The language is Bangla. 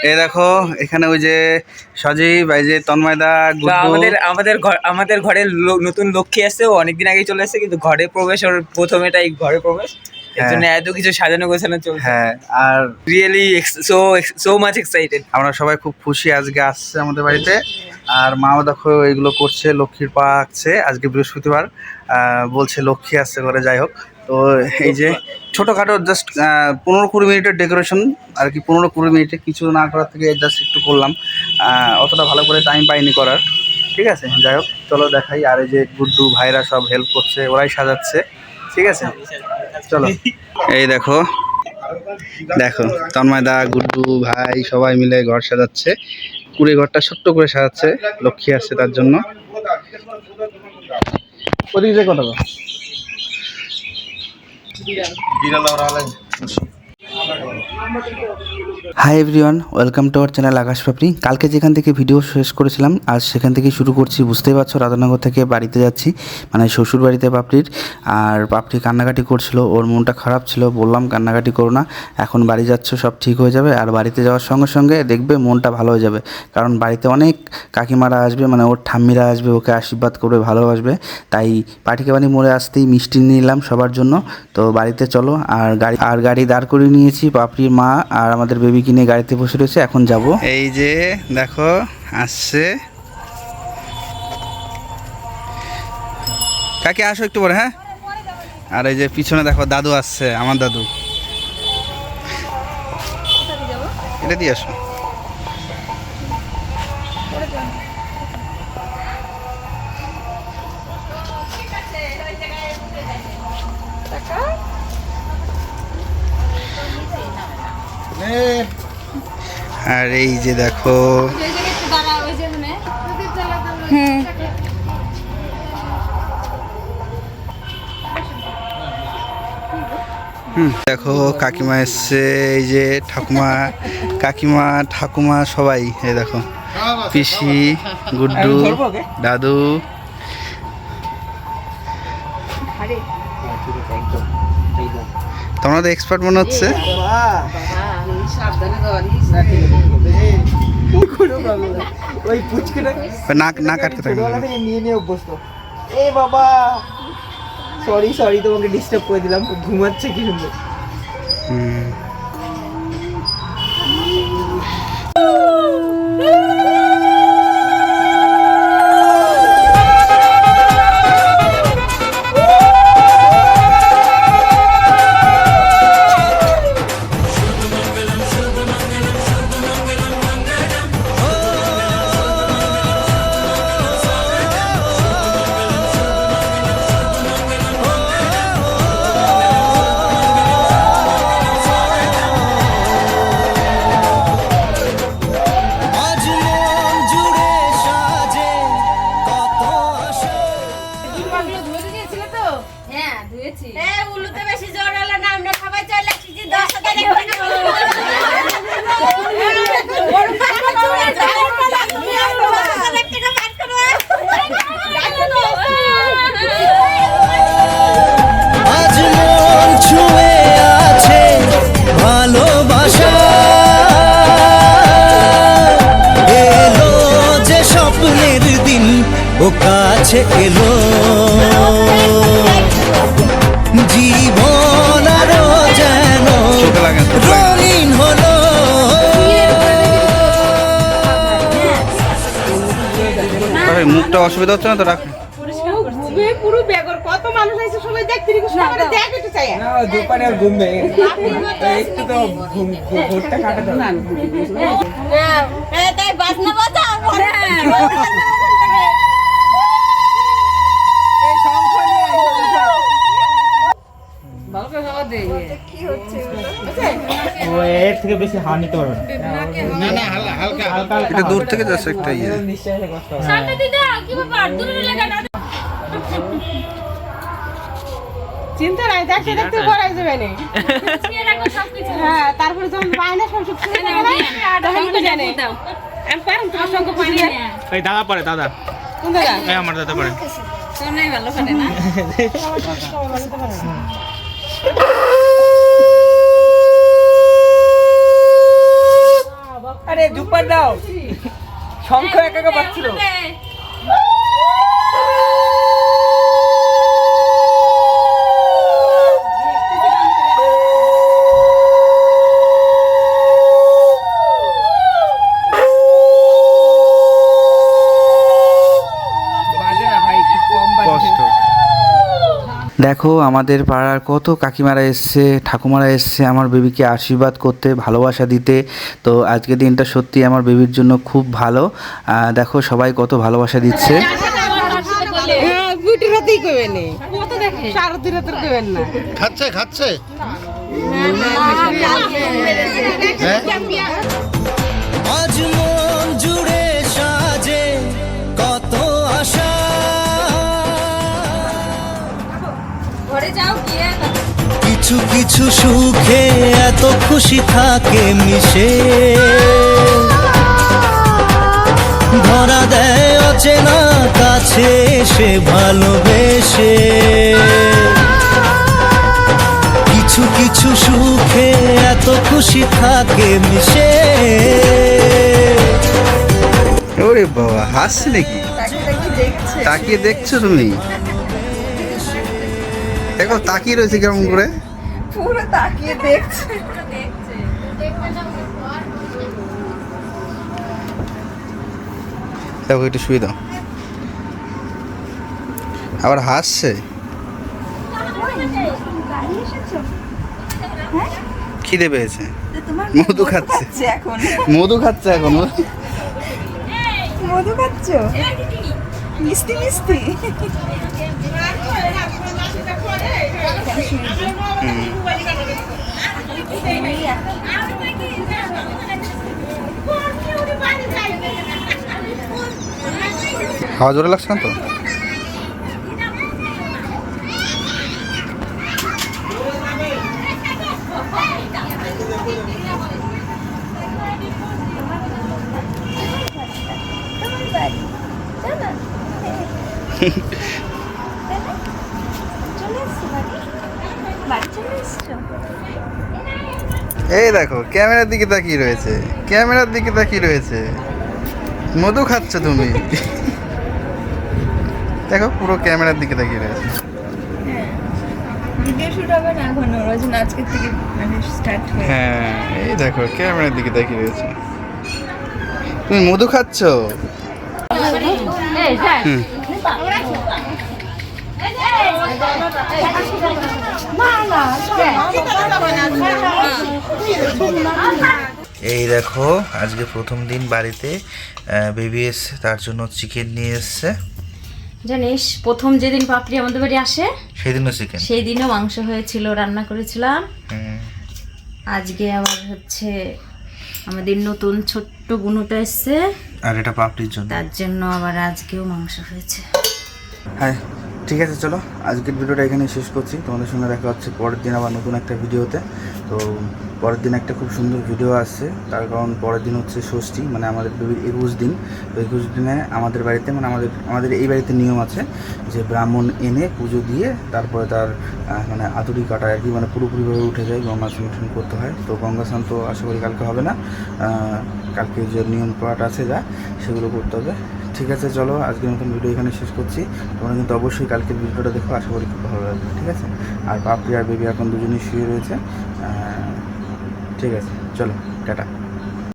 এই দেখো এখানে ওই যে সজীব এই যে তন্ময়দা আমাদের আমাদের ঘর আমাদের ঘরে নতুন লক্ষ্মী আসছে ও অনেকদিন আগেই চলে এসেছে কিন্তু ঘরে প্রবেশ ওর প্রথম এটাই ঘরে প্রবেশ। এর হ্যাঁ। জন্য এত কিছু সাজানো গোছানো চলছে। হ্যাঁ আর really so so much excited আমরা সবাই খুব খুশি আজকে আসছে আমাদের বাড়িতে। আর মাও দেখো এগুলো করছে লক্ষ্মীর পা আঁকছে। আজকে বৃহস্পতিবার আহ, বলছে লক্ষ্মী আসছে ঘরে যাই হোক। তো এই যে ছোটোখাটো জাস্ট পনেরো কুড়ি মিনিটের ডেকোরেশন আর কি পনেরো কুড়ি মিনিটে কিছু না করার থেকে জাস্ট একটু করলাম। অতটা ভালো করে টাইম পাইনি করার। ঠিক আছে? যাই হোক, চলো দেখাই। আর এই যে গুড্ডু ভাইরা সব হেল্প করছে, ওরাই সাজাচ্ছে। ঠিক আছে? চলো। এই দেখো দেখো তন্ময়দা গুড্ডু ভাই সবাই মিলে ঘর সাজাচ্ছে। কুড়ে ঘরটা ছোট্ট করে সাজাচ্ছে, লক্ষ্মী আসছে তার জন্য। ওদিকে কথা Bilal. Bilal Lauralan. Hi everyone welcome to our channel Akash Papri কালকে যেখান থেকে ভিডিও শেষ করেছিলাম, আজ সেখান থেকে শুরু করছি, বুঝতেই পারছ, রাধানগর থেকে বাড়িতে যাচ্ছি মানে শ্বশুর বাড়িতে পাপড়ির আর পাপড়ি কান্নাকাটি করছিল, ওর মনটা খারাপ ছিল, বললাম কান্নাকাটি করো না, এখন বাড়ি যাচ্ছ, সব ঠিক হয়ে যাবে, আর বাড়িতে যাওয়ার সঙ্গে সঙ্গে দেখবে মনটা ভালো হয়ে যাবে, কারণ বাড়িতে অনেক কাকিমারা আসবে মানে ওর ঠাম্মিরা আসবে, ওকে আশীর্বাদ করবে ভালোবাসবে, তাই পাটিকে বাড়ি মোড়ে আসতেই মিষ্টি নিলাম সবার জন্য, তো বাড়িতে চলো, আর গাড়ি আর গাড়ি দাঁড় করিয়ে নিয়েছি পাপড়ির মা আর আমাদের বেবি কিনে গাড়িতে বসে রয়েছে এখন যাব। এই যে দেখো আসছে। কাকে আসো একটু পরে হ্যাঁ? আর এই যে পিছনে দেখো দাদু আসছে আমার দাদু। এটা দিয়ে আসো। আর এই যে দেখো। হুম, দেখো কাকিমা এসছে এই যে ঠাকুমা কাকিমা ঠাকুমা সবাই এই দেখো। পিসি গুড্ডু দাদু। তোমরা তো এক্সপার্ট মনে হচ্ছে? ওই পুচকেটা নাক নাক আটকে থাকে। নিয়ে নিয়ে অভ্যস্ত। এ বাবা! সরি সরি তোমাকে ডিস্টার্ব করে দিলাম। ঘুমাচ্ছে কি সুন্দর হুম। হ্যাঁ ধুয়েছি এ উলুতে বেশি জ্বর হলো না আমরা সবাই চলে এসেছি দশ হাজার আজ মন ছুঁয়ে আছে ভালোবাসা। এলো যে স্বপ্নের দিন ও কাছে এলো। জীবন আরও যেন। রঙিন হলো। মুখটা অসুবিধা হচ্ছে না তো? রাখ। পুরো বেগর কত মানুষ আছে সবাই দেখ একটু চাই। না দোকানে আর ঘুমবে একটু তো ঘুম ভোরটা কাটাতে হবে তাই বাজনা বাজা? ও এর থেকে বেশি হাওয়া নিতে পারবে না। না হালকা হালকা হালকা। এটা দূর থেকে যাচ্ছে একটা ইয়ে। চিন্তা নাই করাই যাবে না। কিছু হ্যাঁ তারপরে যখন বায়না সব সব শুনে যাবে তখন তো জানে? আমি পারুম তোমার সঙ্গে পারি এই দাদা পড়ে দাদা। কোন দাদা? এই আমার দাদা পড়ে তোমরাই ভালো করে না? বাবা আরে জুপার দাও। শঙ্খ একা একা পাচ্ছিল। দেখো আমাদের পাড়ার কত কাকিমারা এসছে ঠাকুমারা এসছে আমার বেবিকে আশীর্বাদ করতে ভালোবাসা দিতে। তো আজকের দিনটা সত্যি আমার বেবির জন্য খুব ভালো। দেখো সবাই কত ভালোবাসা দিচ্ছে। খাচ্ছে খাচ্ছে? হ্যাঁ। আজ মন জুড়ে সাজে কত আশা ঘরে যাও গিয়ে কিছু কিছু সুখে এত খুশি থাকে মিশে। ধরা দেয় অচেনা কাছে সে ভালোবেসে। কিছু কিছু সুখে এত খুশি থাকে মিশে। ওরে বাবা হাসছে নাকি তাকিয়ে দেখছ তুমি? দেখো তাকিয়ে রয়েছে কেমন করে? পুরো তাকিয়ে দেখছে। দেখো একটু শুয়ে দাও। আবার হাসছে? খিদে পেয়েছে। মধু খাচ্ছে। এখন মধু খাচ্ছে এখন। মধু খাচ্ছ? মিষ্টি মিষ্টি। খাওয়া জোরে লাগছে না তো? এই দেখো ক্যামেরার দিকে তাকিয়ে রয়েছে। ক্যামেরার দিকে তাকিয়ে রয়েছে। মধু খাচ্ছ তুমি। দেখো পুরো ক্যামেরার দিকে তাকিয়ে রয়েছে। থেকে মানে স্টার্ট হয়ে হ্যাঁ এই দেখো ক্যামেরার দিকে তাকিয়ে রয়েছে। তুমি মধু খাচ্ছ? হুম। এই দেখো আজকে প্রথম দিন বাড়িতে বেবি এসছে তার জন্য চিকেন নিয়ে এসছে। জানিস প্রথম যেদিন পাপড়ি আমাদের বাড়ি আসে সেদিনও চিকেন সেই দিনও মাংস হয়েছিল রান্না করেছিলাম। আজকে আবার হচ্ছে আমাদের নতুন ছোট্ট বুনুটা এসছে। আর এটা পাপড়ির জন্য। তার জন্য আবার আজকেও মাংস হয়েছে। হ্যাঁ ঠিক আছে, চলো। আজকের ভিডিওটা এখানে শেষ করছি। তোমাদের সঙ্গে দেখা হচ্ছে পরের দিন আবার নতুন একটা ভিডিওতে। তো পরের দিন একটা খুব সুন্দর ভিডিও আসছে। তার কারণ পরের দিন হচ্ছে ষষ্ঠী মানে আমাদের একুশ দিন। তো একুশ দিনে আমাদের বাড়িতে মানে আমাদের আমাদের এই বাড়িতে নিয়ম আছে যে ব্রাহ্মণ এনে পুজো দিয়ে তারপরে তার মানে আতুরি কাটা আর কি মানে পুরোপুরিভাবে উঠে যায়, গঙ্গা স্নান করতে হয়। তো গঙ্গা স্নান তো আশা করি কালকে হবে না। কালকে যে নিয়ম পাঠ আছে যা, সেগুলো করতে হবে। ঠিক আছে, চলো আজকের মতন ভিডিও এখানে শেষ করছি। তোমরা কিন্তু অবশ্যই কালকের ভিডিওটা দেখো, আশা করি খুব ভালো লাগবে, ঠিক আছে? আর পাপড়ি আর বেবি এখন দুজনেই শুয়ে রয়েছে। ঠিক আছে, চলো, টাটা।